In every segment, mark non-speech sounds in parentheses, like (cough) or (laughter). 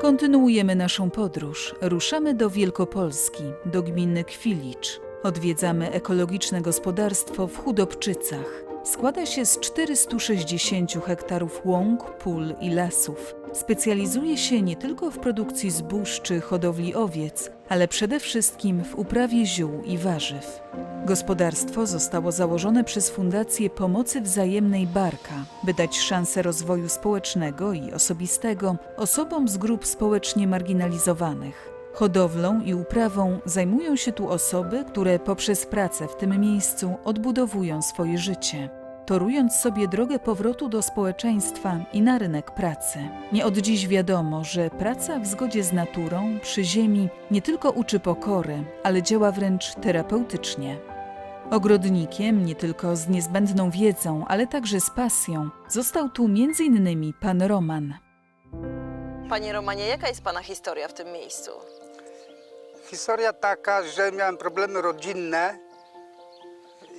Kontynuujemy naszą podróż. Ruszamy do Wielkopolski, do gminy Kwilicz. Odwiedzamy ekologiczne gospodarstwo w Chudobczycach. Składa się z 460 hektarów łąk, pól i lasów. Specjalizuje się nie tylko w produkcji zbóż czy hodowli owiec, ale przede wszystkim w uprawie ziół i warzyw. Gospodarstwo zostało założone przez Fundację Pomocy Wzajemnej Barka, by dać szansę rozwoju społecznego i osobistego osobom z grup społecznie marginalizowanych. Hodowlą i uprawą zajmują się tu osoby, które poprzez pracę w tym miejscu odbudowują swoje życie, torując sobie drogę powrotu do społeczeństwa i na rynek pracy. Nie od dziś wiadomo, że praca w zgodzie z naturą przy ziemi nie tylko uczy pokory, ale działa wręcz terapeutycznie. Ogrodnikiem, nie tylko z niezbędną wiedzą, ale także z pasją, został tu m.in. pan Roman. Panie Romanie, jaka jest Pana historia w tym miejscu? Historia taka, że miałem problemy rodzinne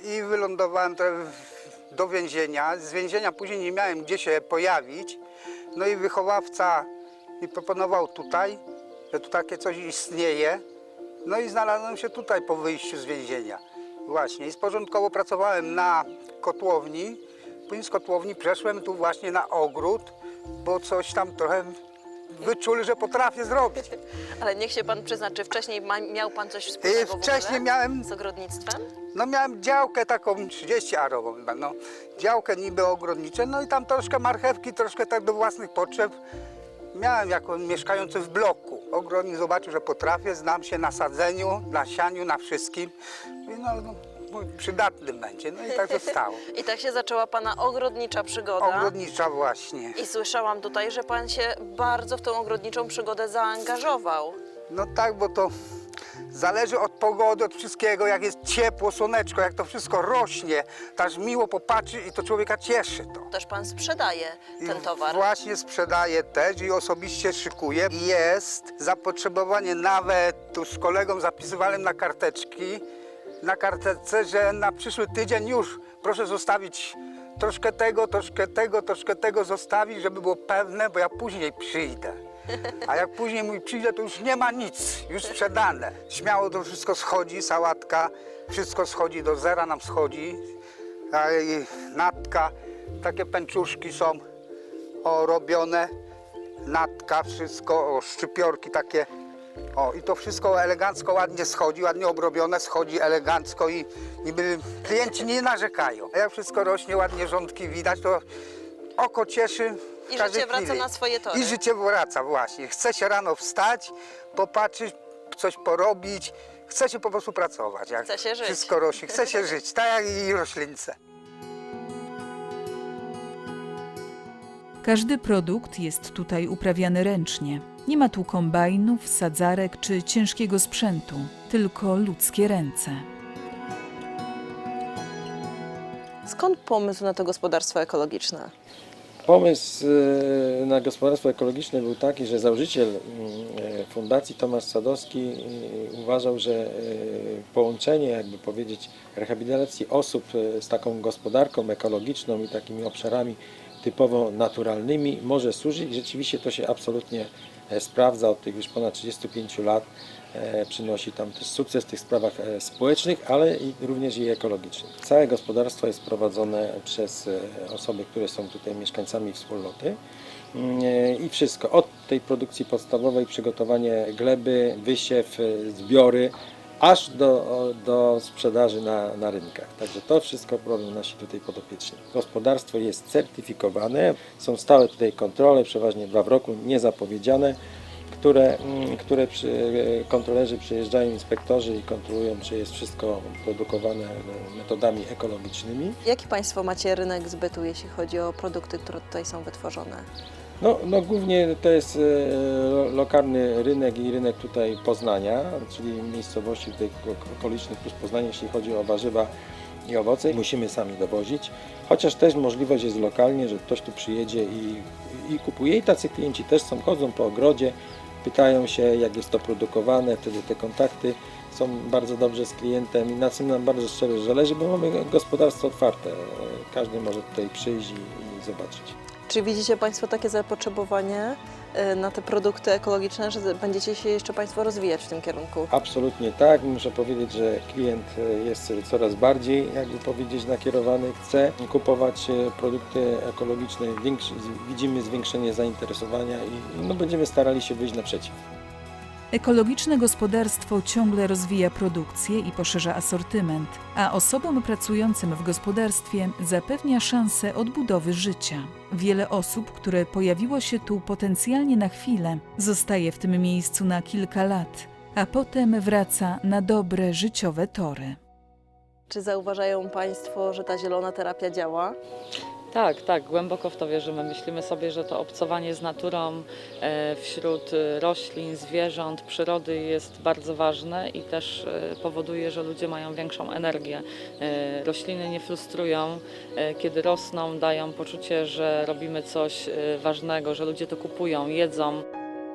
i wylądowałem trochę w- do więzienia. Z więzienia później nie miałem gdzie się pojawić. No i wychowawca mi proponował tutaj, że tu takie coś istnieje. No i znalazłem się tutaj po wyjściu z więzienia. Właśnie. I porządkowo pracowałem na kotłowni. Później z kotłowni przeszłem tu właśnie na ogród, bo coś tam trochę wyczuli, że potrafię zrobić. Ale niech się Pan przyzna, czy wcześniej ma, miał Pan coś wspólnego w Wcześniej ogóle miałem z ogrodnictwem? No miałem działkę taką 30 arową chyba, no. Działkę niby ogrodnicze, no i tam troszkę marchewki, troszkę tak do własnych potrzeb. Miałem jako mieszkający w bloku. Ogrodnik zobaczył, że potrafię, znam się na sadzeniu, na sianiu, na wszystkim. I no, no mój przydatny będzie, no i tak (laughs) zostało. I tak się zaczęła Pana ogrodnicza przygoda. Ogrodnicza właśnie. I słyszałam tutaj, że Pan się bardzo w tą ogrodniczą przygodę zaangażował. No tak, bo to zależy od pogody, od wszystkiego, jak jest ciepło, słoneczko, jak to wszystko rośnie, to aż miło popatrzy i to człowieka cieszy to. Też Pan sprzedaje ten towar. Właśnie sprzedaję też i osobiście szykuję. Jest zapotrzebowanie nawet tu z kolegą zapisywałem na karteczki, na karteczce, że na przyszły tydzień już proszę zostawić troszkę tego, troszkę tego, troszkę tego zostawić, żeby było pewne, bo ja później przyjdę. A jak później mój przyjdzie, to już nie ma nic, już sprzedane. Śmiało to wszystko schodzi, sałatka, wszystko schodzi do zera nam schodzi. A i natka, takie pęczuszki są o, robione, natka, wszystko, o, szczypiorki takie. O, i to wszystko elegancko, ładnie schodzi, ładnie obrobione, schodzi elegancko i niby klienci nie narzekają. A jak wszystko rośnie, ładnie rządki widać, to oko cieszy. w I każdej życie wraca chwili. na swoje tory. I życie wraca właśnie. Chce się rano wstać, popatrzeć, coś porobić, chce się po prostu pracować. Jak Chce się żyć. Wszystko rośnie, chce się żyć, tak jak i roślince. Każdy produkt jest tutaj uprawiany ręcznie. Nie ma tu kombajnów, sadzarek czy ciężkiego sprzętu, tylko ludzkie ręce. Skąd pomysł na to gospodarstwo ekologiczne? Pomysł e, na gospodarstwo ekologiczne był taki, że założyciel mm, e, fundacji Tomasz Sadowski e, uważał, że e, połączenie, jakby powiedzieć, rehabilitacji osób e, z taką gospodarką ekologiczną i takimi obszarami typowo naturalnymi może służyć. I Rzeczywiście to się absolutnie e, sprawdza od tych już ponad 35 lat. E, Przynosi tam też sukces w tych sprawach e, społecznych, ale i również i ekologicznych. Całe gospodarstwo jest prowadzone przez osoby, które są tutaj mieszkańcami wspólnoty. Mm, I wszystko, od tej produkcji podstawowej, przygotowanie gleby, wysiew, zbiory, aż do, do sprzedaży na, na rynkach. Także to wszystko robią nasi tutaj podopieczni. Gospodarstwo jest certyfikowane, są stałe tutaj kontrole, przeważnie dwa w roku, niezapowiedziane, które, mm, które przy, e, kontrolerzy przyjeżdżają, inspektorzy i kontrolują, czy jest wszystko produkowane e, metodami ekologicznymi. Jaki Państwo macie rynek zbytu, jeśli chodzi o produkty, które tutaj są wytworzone? No, no głównie to jest e, lo- lokalny rynek i rynek tutaj Poznania, czyli miejscowości ok- okolicznych plus Poznania, jeśli chodzi o warzywa i owoce. Musimy sami dowozić, chociaż też możliwość jest lokalnie, że ktoś tu przyjedzie i, i kupuje i tacy klienci też są, chodzą po ogrodzie, pytają się jak jest to produkowane, wtedy te kontakty są bardzo dobrze z klientem i na tym nam bardzo szczerze zależy, bo mamy gospodarstwo otwarte, E, każdy może tutaj przyjść i, i zobaczyć. Czy widzicie Państwo takie zapotrzebowanie y, na te produkty ekologiczne, że będziecie się jeszcze Państwo rozwijać w tym kierunku? Absolutnie tak. Muszę powiedzieć, że klient e, jest coraz bardziej, jakby powiedzieć, nakierowany. Chce kupować e, produkty ekologiczne. Widzimy zwiększenie zainteresowania i no, będziemy starali się wyjść naprzeciw. Ekologiczne gospodarstwo ciągle rozwija produkcję i poszerza asortyment, a osobom pracującym w gospodarstwie zapewnia szansę odbudowy życia. Wiele osób, które pojawiło się tu potencjalnie na chwilę, zostaje w tym miejscu na kilka lat, a potem wraca na dobre życiowe tory. Czy zauważają Państwo, że ta zielona terapia działa? Tak, tak, głęboko w to wierzymy. Myślimy sobie, że to obcowanie z naturą e, wśród e, roślin, zwierząt, przyrody jest bardzo ważne i też e, powoduje, że ludzie mają większą energię. Rośliny nie frustrują, kiedy rosną, dają poczucie, że robimy coś ważnego, że ludzie to kupują, jedzą.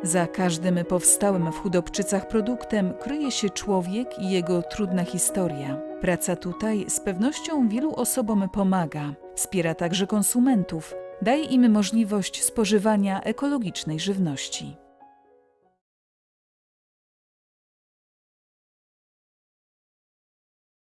Za każdym powstałym w Chudobczycach produktem kryje się człowiek i jego trudna historia. Praca tutaj z pewnością wielu osobom pomaga, wspiera także konsumentów, daje im możliwość spożywania ekologicznej żywności.